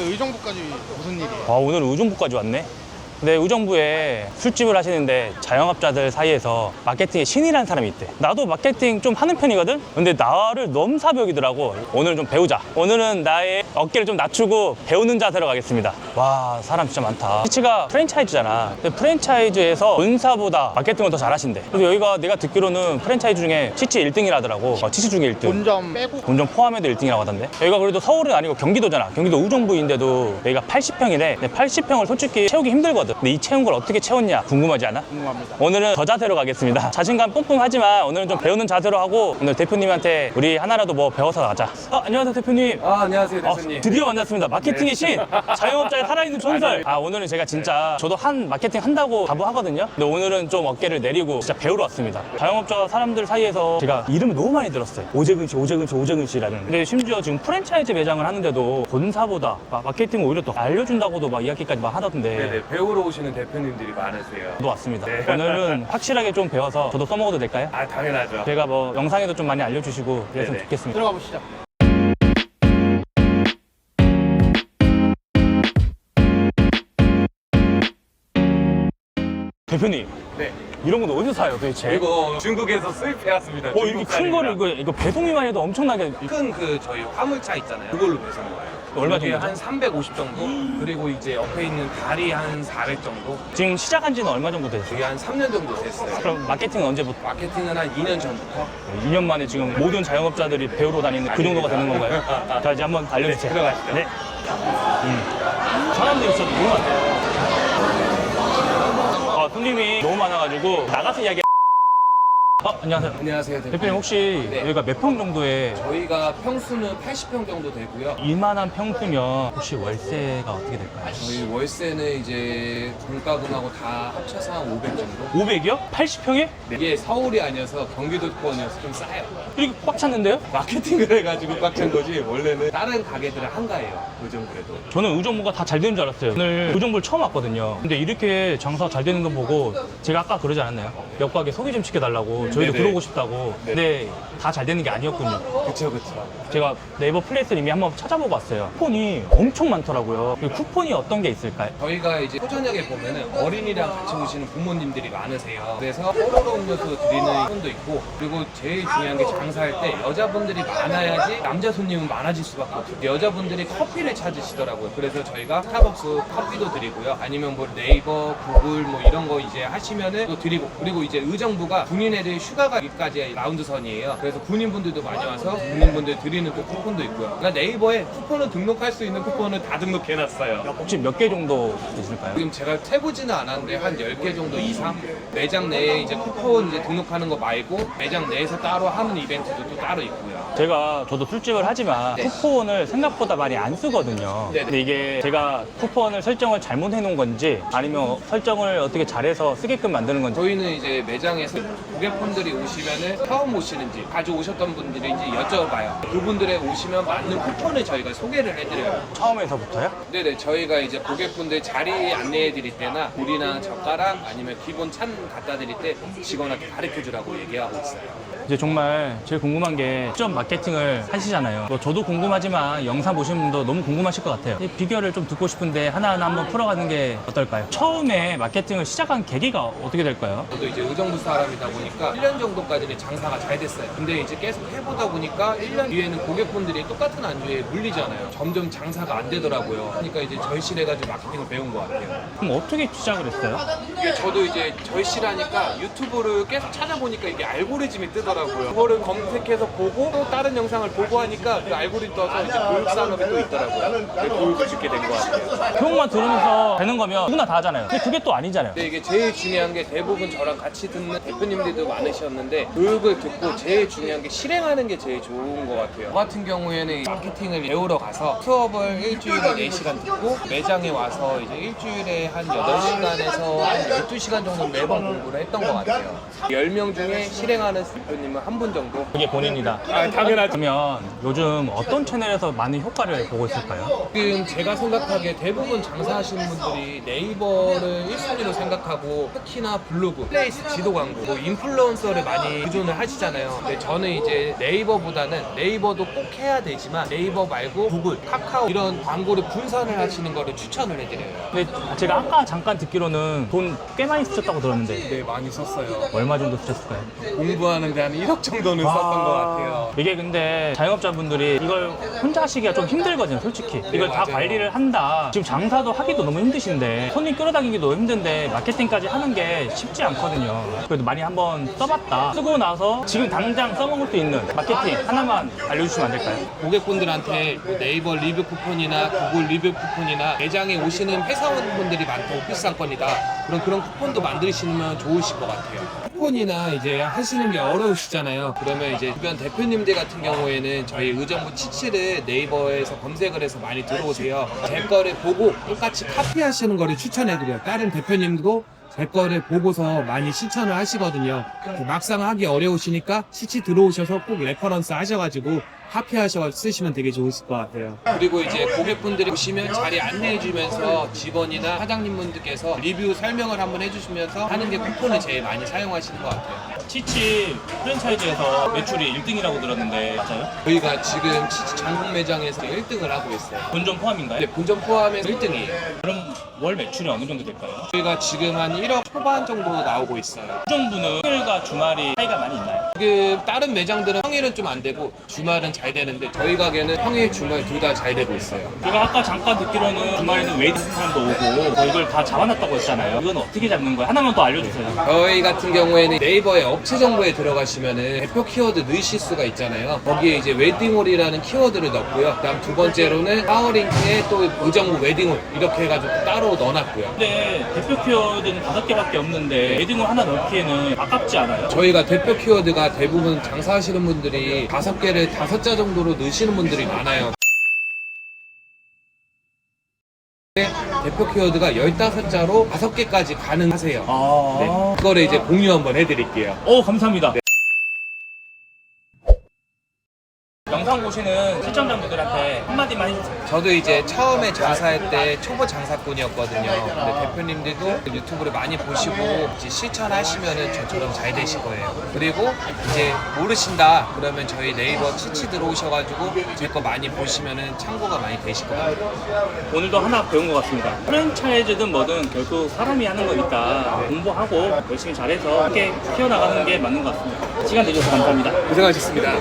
그 의정부까지 무슨 일이에요? 와 오늘 의정부까지 왔네. 근데 의정부에 술집을 하시는데 자영업자들 사이에서 마케팅의 신이라는 사람이 있대. 나도 마케팅 좀 하는 편이거든? 근데 나를 넘사벽이더라고. 오늘 좀 배우자. 오늘은 나의 어깨를 좀 낮추고 배우는 자세로 가겠습니다. 와, 사람 진짜 많다. 치치가 프랜차이즈잖아. 근데 프랜차이즈에서 본사보다 마케팅을 더 잘하신대. 그래서 여기가 내가 듣기로는 프랜차이즈 중에 치치 1등이라더라고. 어, 치치 중에 1등. 본점 빼고 본점 포함해도 1등이라고 하던데 여기가 그래도 서울은 아니고 경기도잖아 경기도 우정부인데도 여기가 80평이래 근데 80평을 솔직히 채우기 힘들거든 근데 이 채운 걸 어떻게 채웠냐 궁금하지 않아? 궁금합니다. 오늘은 저 자세로 가겠습니다 자신감 뿜뿜하지만 오늘은 좀 배우는 자세로 하고 오늘 대표님한테 우리 하나라도 뭐 배워서 가자 아, 안녕하세요 대표님 아, 안녕하세요, 어, 대표님. 드디어 만났습니다. 마케팅의 신, 자영업자의 살아있는 전설. 아 오늘은 제가 진짜 저도 한 마케팅 한다고 자부하거든요. 근데 오늘은 좀 어깨를 내리고 진짜 배우러 왔습니다. 자영업자 사람들 사이에서 제가 이름을 너무 많이 들었어요. 오재근 씨, 오재근 씨, 오재근 씨라는. 근데 심지어 지금 프랜차이즈 매장을 하는데도 본사보다 마- 마케팅을 오히려 더 알려준다고도 막 이야기까지 막 하던데. 네네, 배우러 오시는 대표님들이 많으세요. 저도 왔습니다. 네. 오늘은 확실하게 좀 배워서 저도 써먹어도 될까요? 아, 당연하죠. 제가 뭐 영상에도 좀 많이 알려주시고 그랬으면 네네. 좋겠습니다. 들어가 보시죠. 대표님, 네. 이런 건 어디서 사요 도대체? 이거 중국에서 수입해왔습니다. 어 이렇게 큰 거를 이거 이거 배송이만 해도 엄청나게 큰 그 저희 화물차 있잖아요. 그걸로 배송한 거예요. 얼마 이게 정도죠? 한350 정도. 그리고 이제 옆에 있는 다리 한 400 정도. 지금 시작한 지는 얼마 정도 됐어요? 그게 한 3년 정도 됐어요. 그럼 마케팅은 언제부터? 마케팅은 한 2년 전부터. 2년 만에 지금 모든 자영업자들이 배우러 다니는 그 정도가 되는 건가요? 자 이제 한번 알려주세요. 네, 들어가시죠. 네. 음. 사람들이 진짜 너무 많아요. 아, 손님이 너무 많아가지고 나가서 이야기. 어 안녕하세요. 안녕하세요, 대표님. 대표님 혹시 네. 여기가 몇 평 정도에 저희가 평수는 80평 정도 되고요. 이만한 평수면 혹시 월세가 어떻게 될까요? 저희 월세는 이제 공과금하고 다 합쳐서 한 500 정도. 500이요? 80평에? 이게 서울이 아니어서 경기도권이어서 좀 싸요. 이렇게 꽉 찼는데요? 마케팅을 해가지고 꽉 찬 거지 원래는 다른 가게들은 한가해요 요즘 그래도 저는 의정부가 다 잘 되는 줄 알았어요. 오늘 의정부를 처음 왔거든요. 근데 이렇게 장사 잘 되는 거 보고 제가 아까 그러지 않았나요? 옆 가게 소개 좀 시켜달라고 저 희도 네네. 들어오고 싶다고. 근데 다 잘 되는 게 아니었군요. 그쵸 그쵸 제가 네이버 플레이스를 이미 한번 찾아보고 왔어요. 쿠폰이 엄청 많더라고요. 이 쿠폰이 어떤 게 있을까요? 저희가 이제 호전역에 보면은 어린이랑 같이 오시는 부모님들이 많으세요 그래서 뽀로로 음료수 드리는 분도 있고 그리고 제일 중요한 게 장사할 때 여자분들이 많아야지 남자 손님은 많아질 수밖에 없어요 여자분들이 커피를 찾으시더라고요 그래서 저희가 스타벅스 커피도 드리고요 아니면 뭐 네이버 구글 뭐 이런 거 이제 하시면은 또 드리고 그리고 이제 의정부가 군인애들 휴가가기까지 라운드 선이에요 그래서 군인분들도 많이 와서 군인분들 드리는 또 쿠폰도 있고요 그러니까 네이버에 쿠폰을 등록할 수 있는 쿠폰을 다 등록해놨어요 혹시 몇 개 정도 있을까요? 지금 제가 세보지는 않았는데 한 10개 정도 이상 매장 내에 이제 쿠폰 이제 등록하는 거 말고 매장 내에서 따로 하는 이벤트도 또 따로 있고요. 제가 저도 술집을 하지만 네. 쿠폰을 생각보다 많이 안 쓰거든요. 네네. 근데 이게 제가 쿠폰을 설정을 잘못 해 놓은 건지 아니면 설정을 어떻게 잘해서 쓰게끔 만드는 건지 저희는 이제 매장에서 고객분 들이 오시면은 처음 오시는지 자주 오셨던 분들인지 여쭤봐요. 그분들의 오시면 맞는 쿠폰을 저희가 소개를 해드려요. 처음에서부터요? 네네 저희가 이제 고객분들 자리 안내해 드릴 때나 물이나 젓가락 아니면 기본 찬 갖다 드릴 때 직원한테 가르쳐 주라고 얘기하고 있어요. 이제 정말 제일 궁금한 게 직접 마케팅을 하시잖아요. 뭐 저도 궁금하지만 영상 보시는 분도 너무 궁금하실 것 같아요. 이 비결을 좀 듣고 싶은데 하나하나 한번 풀어가는 게 어떨까요? 처음에 마케팅을 시작한 계기가 어떻게 될까요? 저도 이제 의정부 사람이다 보니까 1년 정도까지는 장사가 잘 됐어요. 근데 이제 계속 해보다 보니까 1년 뒤에는 고객분들이 똑같은 안주에 물리잖아요. 점점 장사가 안 되더라고요. 그러니까 이제 절실해가지고 마케팅을 배운 것 같아요. 그럼 어떻게 시작을 했어요? 이게 저도 이제 절실하니까 유튜브를 계속 찾아보니까 이게 알고리즘이 뜨더라고요. 그거를 검색해서 보고 또 다른 영상을 보고 하니까 그 알고리즘 떠서 이제 교육 산업이 또 있더라고요. 그 교육을 듣게 된 것 같아요. 교육만 들으면서 되는 거면 누구나 다 하잖아요. 근데 그게 또 아니잖아요. 근데 이게 제일 중요한 게 대부분 저랑 같이 듣는 대표님들도 많 으셨는데 교육을 듣고 제일 중요한 게 실행하는 게 제일 좋은 것 같아요. 저 같은 경우에는 이 마케팅을 배우러 가서 수업을 일주일에 4시간 듣고 매장에 와서 이제 일주일에 한 8시간에서 한 12시간 정도 매번 공부를 했던 것 같아요. 10명 중에 실행하는 아니면 한분 정도. 그게 본인이다. 아, 당연하죠. 그러면 요즘 어떤 채널에서 많은 효과를 보고 있을까요? 지금 제가 생각하기에 대부분 장사하시는 분들이 네이버를 1순위로 생각하고 특히나 블로그, 플레이스 지도 광고, 뭐 인플루언서 를 많이 의존을 하시잖아요. 근데 저는 이제 네이버보다는 네이버도 꼭 해야 되지만 네이버 말고 구글, 카카오 이런 광고를 분산을 하시는 거를 추천을 해드려요. 근데 제가 아까 잠깐 듣기로는 돈 꽤 많이 쓰셨다고 들었는데 네, 많이 썼어요. 얼마 정도 쓰셨을까요? 공부하는 데 한 1억 정도는 썼던 것 같아요. 이게 근데 자영업자분들이 이걸 혼자 하시기가 좀 힘들거든요, 솔직히. 이걸 다 맞아요. 관리를 한다. 지금 장사도 하기도 너무 힘드신데, 손님 끌어다니기도 힘든데, 마케팅까지 하는 게 쉽지 않거든요. 그래도 많이 한번 써봤다. 쓰고 나서 지금 당장 써먹을 수 있는 마케팅 하나만 알려주시면 안 될까요? 고객분들한테 뭐 네이버 리뷰 쿠폰이나 구글 리뷰 쿠폰이나 매장에 오시는 회사원분들이 많고 오피스 상권이다 그런 그런 쿠폰도 만드시면 좋으실 것 같아요. 쿠폰이나 이제 하시는 게 어려우시잖아요. 그러면 이제 주변 대표님들 같은 경우에는 저희 의정부 치치를 네이버에서 검색을 해서 많이 들어오세요. 제 거를 보고 똑같이 카피하시는 거를 추천해드려요. 다른 대표님도 제 거를 보고서 많이 실천을 하시거든요. 막상 하기 어려우시니까 치치 들어오셔서 꼭 레퍼런스 하셔가지고 카피하셔 쓰시면 되게 좋으실 것 같아요. 그리고 이제 고객분들이 오시면 자리 안내해주면서 직원이나 사장님분들께서 리뷰 설명을 한번 해주시면서 하는 게 쿠폰을 제일 많이 사용하시는 것 같아요. 치치 프랜차이즈에서 매출이 1등이라고 들었는데, 맞아요? 저희가 지금 치치 전국 매장에서 1등을 하고 있어요. 본점 포함인가요? 네, 본점 포함해서 1등이에요. 그럼 월 매출이 어느 정도 될까요? 저희가 지금 한 1억 초반 정도 나오고 있어요. 우정부는 평일과 주말이 차이가 많이 있나요? 지금 다른 매장들은 평일은 좀 안 되고 주말은 잘 되는데 저희 가게는 평일, 주말 둘 다 잘 되고 있어요. 제가 아까 잠깐 듣기로는 주말에는 웨이팅 사람도 오고 뭐 이걸 다 잡아놨다고 했잖아요. 이건 어떻게 잡는 거예요? 하나만 더 알려주세요. 저희 같은 경우에는 네이버에 업체 정보에 들어가시면은 대표 키워드 넣으실 수가 있잖아요. 거기에 이제 웨딩홀이라는 키워드를 넣고요. 그다음 두 번째로는 파워링크에 또 의정부 웨딩홀 이렇게 해가지고 따로 넣어놨고요. 근데 대표 키워드는 다섯 개밖에 없는데 웨딩을 하나 넣기에는 아깝지 않아요? 저희가 대표 키워드가 대부분 장사하시는 분들이 다섯 개를 다섯 자 정도로 넣으시는 분들이 많아요. 대표 키워드가 15자로 5개까지 가능하세요. 아, 네. 그거를 이제 공유 한번 해드릴게요. 오 감사합니다. 영 상 보시는 시청자분들한테 한마디만 해주세요. 저도 이제 처음에 장사할 때 초보 장사꾼이었거든요. 근데 대표님들도 유튜브를 많이 보시고 이제 실천하시면은 저처럼 잘 되실 거예요. 그리고 이제 모르신다 그러면 저희 네이버 치치 들어오셔가지고 제 거 많이 보시면은 참고가 많이 되실 것 같아요. 오늘도 하나 배운 것 같습니다. 프랜차이즈든 뭐든 결국 사람이 하는 거니까 공부하고 열심히 잘해서 함께 키워나가는 게 맞는 것 같습니다. 시간 내주셔서 감사합니다. 고생하셨습니다.